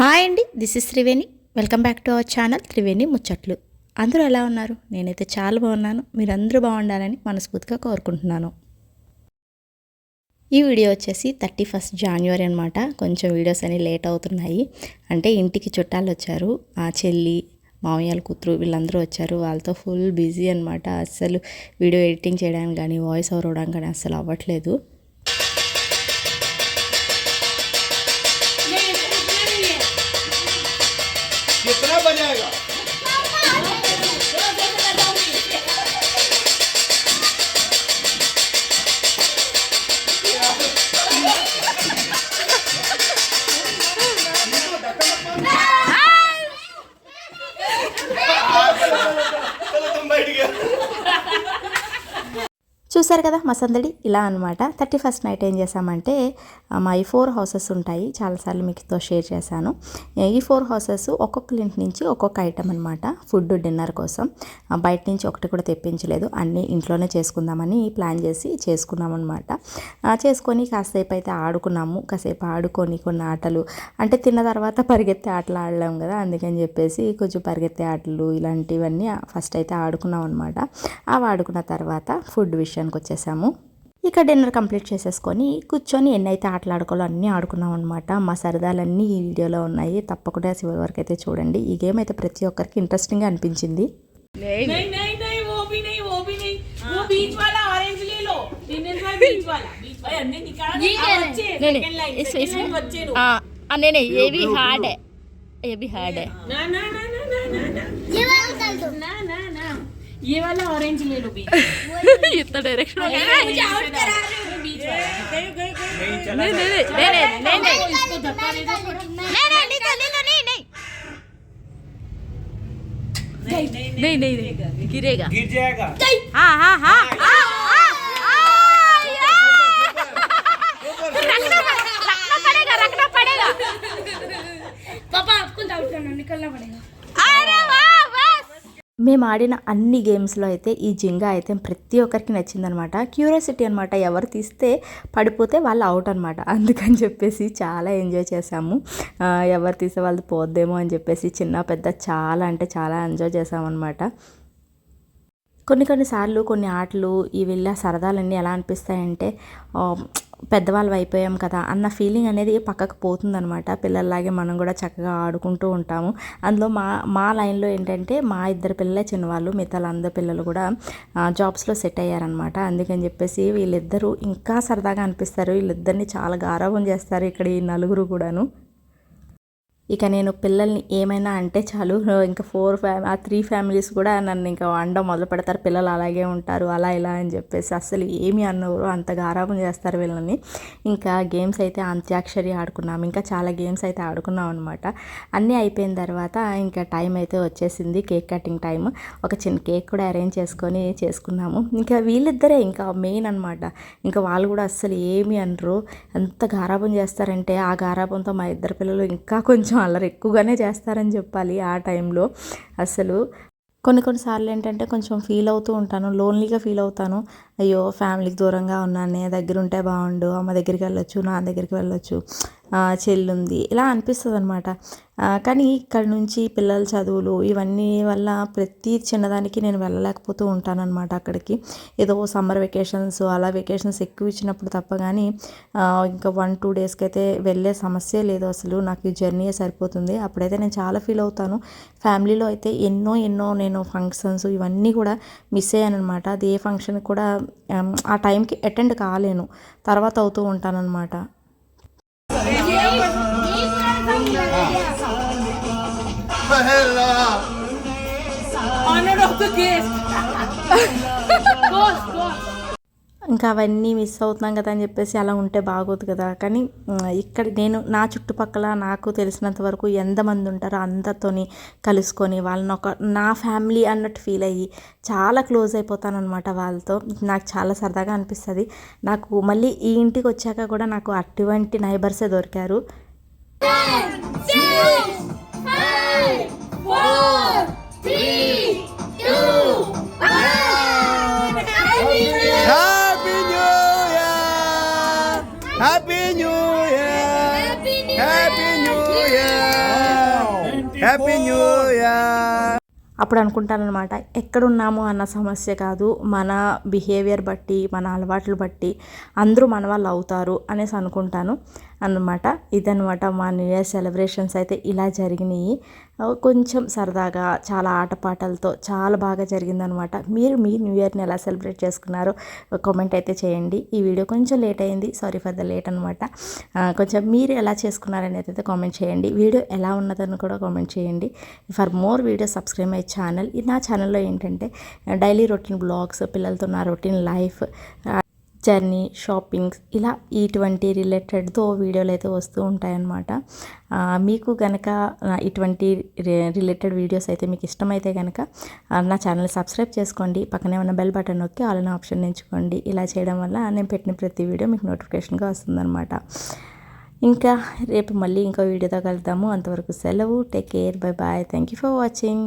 Hi అండి this is Triveni. Welcome back to our channel Triveni ముచ్చట్లు. అందరూ ఎలా ఉన్నారు? నేనైతే చాలా బాగున్నాను. మీరందరూ బాగుండాలని మనస్ఫూర్తిగా కోరుకుంటున్నాను. ఈ వీడియో వచ్చేసి థర్టీ ఫస్ట్ జాన్యువరి అనమాట కొంచెం వీడియోస్ అన్ని లేట్ అవుతున్నాయి. అంటే ఇంటికి చుట్టాలు వచ్చారు. ఆ చెల్లి మామయ్యల కూతురు వీళ్ళందరూ వచ్చారు. వాళ్ళతో ఫుల్ బిజీ అనమాట అస్సలు వీడియో ఎడిటింగ్ చేయడానికి కానీ వాయిస్ ఓవర్ అవ్వడానికి కానీ అస్సలు అవ్వట్లేదు. చూసారు కదా మా సందడి ఇలా అనమాట థర్టీ ఫస్ట్ నైట్ ఏం చేసామంటే మా ఈ ఫోర్ హౌసెస్ ఉంటాయి. చాలాసార్లు మీతో షేర్ చేశాను. ఈ ఫోర్ హౌసెస్ ఒక్కొక్క ఇంటి నుంచి ఒక్కొక్క ఐటమ్ అనమాట ఫుడ్ డిన్నర్ కోసం. బయట నుంచి ఒకటి కూడా తెప్పించలేదు. అన్నీ ఇంట్లోనే చేసుకుందామని ప్లాన్ చేసి చేసుకున్నాం అనమాట చేసుకొని కాసేపు అయితే ఆడుకున్నాము. కాసేపు ఆడుకొని కొన్ని ఆటలు. అంటే తిన్న తర్వాత పరిగెత్తే ఆటలు ఆడలేము కదా అందుకని చెప్పేసి కొంచెం పరిగెత్తే ఆటలు ఇలాంటివన్నీ ఫస్ట్ అయితే ఆడుకున్నాం అనమాట అవి ఆడుకున్న తర్వాత ఫుడ్ విషయానికి వచ్చేసాము. ఇక డిన్నర్ కంప్లీట్ చేసేసుకొని కూర్చొని ఎన్నైతే ఆటలాడుకోవాలో అన్నీ ఆడుకున్నాం అనమాట మా సరదాలన్నీ ఈ వీడియోలో ఉన్నాయి. తప్పకుండా చివరి వరకు అయితే చూడండి. ఈ గేమ్ అయితే ప్రతి ఒక్కరికి ఇంట్రెస్టింగ్గా అనిపించింది. నేనే ఏవి హార్డే. ఏబి హార్డే. ये वाला ऑरेंज ले लो बीच इतना डायरेक्शन मुझे आउट करा रहे हो गए नहीं नहीं नहीं नहीं नहीं नहीं नहीं इसको धक्का दे दो थोड़ा नहीं नहीं नहीं नहीं नहीं नहीं नहीं नहीं नहीं गिरेगा गिर जाएगा हाँ हाँ हाँ हाँ, हाँ, हाँ! रखना रखना पड़ेगा रखना पड़ेगा पापा आपको डाउट करना निकलना पड़ेगा మేము ఆడిన అన్ని గేమ్స్లో అయితే ఈ జింగా అయితే ప్రతి ఒక్కరికి నచ్చిందనమాట. క్యూరియాసిటీ అనమాట ఎవరు తీస్తే పడిపోతే వాళ్ళు అవుట్ అనమాట. అందుకని చెప్పేసి చాలా ఎంజాయ్ చేసాము ఎవరు తీసే వాళ్ళు పోద్దేమో అని చెప్పేసి చిన్న పెద్ద చాలా అంటే చాలా ఎంజాయ్ చేసామన్నమాట కొన్ని కొన్నిసార్లు కొన్ని ఆటలు ఈ వెళ్ళ సరదాలన్నీ ఎలా అనిపిస్తాయంటే పెద్దవాళ్ళు అయిపోయాం కదా అన్న ఫీలింగ్ అనేది పక్కకు పోతుందనమాట పిల్లల్లాగే మనం కూడా చక్కగా ఆడుకుంటూ ఉంటాము. అందులో మా మా లైన్లో ఏంటంటే మా ఇద్దరు పిల్లలే చిన్నవాళ్ళు మిగతా అందరు పిల్లలు కూడా జాబ్స్లో సెట్ అయ్యారనమాట అందుకని చెప్పేసి వీళ్ళిద్దరూ ఇంకా సరదాగా అనిపిస్తారు. వీళ్ళిద్దరిని చాలా గారాభం చేస్తారు ఇక్కడ ఈ నలుగురు కూడాను. ఇక నేను పిల్లల్ని ఏమైనా అంటే చాలు. ఇంకా ఫోర్ ఫ్యా ఆ త్రీ ఫ్యామిలీస్ కూడా నన్ను ఇంకా వండడం మొదలు పెడతారు. పిల్లలు అలాగే ఉంటారు అలా ఇలా అని చెప్పేసి అసలు ఏమి అన్నవరు అంత గారాబం చేస్తారు వీళ్ళని. ఇంకా గేమ్స్ అయితే అంత్యాక్షరి ఆడుకున్నాం. ఇంకా చాలా గేమ్స్ అయితే ఆడుకున్నాం అనమాట అన్నీ అయిపోయిన తర్వాత ఇంకా టైం అయితే వచ్చేసింది కేక్ కటింగ్ టైం ఒక చిన్న కేక్ కూడా అరేంజ్ చేసుకొని చేసుకున్నాము. ఇంకా వీళ్ళిద్దరే ఇంకా మెయిన్ అనమాట ఇంకా వాళ్ళు కూడా అస్సలు ఏమి అనరు. ఎంత గారాబం చేస్తారంటే ఆ గారాబంతో మా ఇద్దరు పిల్లలు ఇంకా కొంచెం అల్లరి ఎక్కువగానే చేస్తారని చెప్పాలి ఆ టైంలో. అసలు కొన్ని కొన్నిసార్లు ఏంటంటే కొంచెం ఫీల్ అవుతూ ఉంటాను లోన్లీగా ఫీల్ అవుతాను. అయ్యో ఫ్యామిలీకి దూరంగా ఉన్నాను నేను దగ్గర ఉంటే బాగుండు అమ్మ దగ్గరికి వెళ్ళొచ్చు నా దగ్గరికి వెళ్ళొచ్చు. చెల్లుంది. ఇలా అనిపిస్తుంది అనమాట కానీ ఇక్కడ నుంచి పిల్లల చదువులు ఇవన్నీ వల్ల ప్రతి చిన్నదానికి నేను వెళ్ళలేకపోతూ ఉంటానన్నమాట అక్కడికి. ఏదో సమ్మర్ వెకేషన్స్ అలా వెకేషన్స్ ఎక్కువ ఇచ్చినప్పుడు తప్ప కానీ ఇంకా వన్ టూ డేస్కి అయితే వెళ్ళే సమస్య లేదు అసలు. నాకు ఈ జర్నీ సరిపోతుంది. అప్పుడైతే నేను చాలా ఫీల్ అవుతాను. ఫ్యామిలీలో అయితే ఎన్నో ఎన్నో నేను ఫంక్షన్స్ ఇవన్నీ కూడా మిస్ అయ్యాను అనమాట అది ఏ ఫంక్షన్ కూడా ఆ టైంకి అటెండ్ కాలేను. తర్వాత అవుతూ ఉంటానన్నమాట Honor of the guest. ఇంకా అవన్నీ మిస్ అవుతున్నాం కదా అని చెప్పేసి అలా ఉంటే బాగోదు కదా. కానీ ఇక్కడ నేను నా చుట్టుపక్కల నాకు తెలిసినంత వరకు ఎంతమంది ఉంటారో అందరితోని కలుసుకొని వాళ్ళని ఒక నా ఫ్యామిలీ అన్నట్టు ఫీల్ అయ్యి చాలా క్లోజ్ అయిపోతాను అనమాట వాళ్ళతో. నాకు చాలా సరదాగా అనిపిస్తుంది. నాకు మళ్ళీ ఈ ఇంటికి వచ్చాక కూడా నాకు అటువంటి నైబర్సే దొరికారు. అప్పుడు అనుకుంటానమాట ఎక్కడున్నాము అన్న సమస్య కాదు మన బిహేవియర్ బట్టి మన అలవాట్లు బట్టి అందరూ మన వాళ్ళు అవుతారు అనేసి అనుకుంటాను అన్నమాట. ఇదనమాట మా న్యూ ఇయర్ సెలబ్రేషన్స్ అయితే ఇలా జరిగినాయి. కొంచెం సరదాగా చాలా ఆటపాటలతో చాలా బాగా జరిగిందనమాట మీరు మీ న్యూ ఇయర్ని ఎలా సెలబ్రేట్ చేసుకున్నారో కామెంట్ అయితే చేయండి. ఈ వీడియో కొంచెం లేట్ అయింది. సారీ ఫర్ ద లేట్ అనమాట కొంచెం మీరు ఎలా చేసుకున్నారనేది అయితే కామెంట్ చేయండి. వీడియో ఎలా ఉన్నదని కూడా కామెంట్ చేయండి. For more video subscribe my channel. నా ఛానల్లో ఏంటంటే డైలీ రొటీన్ బ్లాగ్స్ పిల్లలతో నా రొటీన్ లైఫ్ జర్నీ షాపింగ్స్ ఇలా ఇటువంటి రిలేటెడ్తో వీడియోలు అయితే వస్తూ ఉంటాయన్నమాట. మీకు కనుక ఇటువంటి రిలేటెడ్ వీడియోస్ అయితే మీకు ఇష్టమైతే కనుక నా ఛానల్ సబ్స్క్రైబ్ చేసుకోండి. పక్కనే ఉన్న బెల్ బటన్ నొక్కి ఆల్ అనే ఆప్షన్ ఎంచుకోండి. ఇలా చేయడం వల్ల నేను పెట్టిన ప్రతి వీడియో మీకు నోటిఫికేషన్గా వస్తుందన్నమాట. ఇంకా రేపు మళ్ళీ ఇంకో వీడియోతో కలుద్దాము. అంతవరకు సెలవు. Take care. Bye bye. Thank you for watching.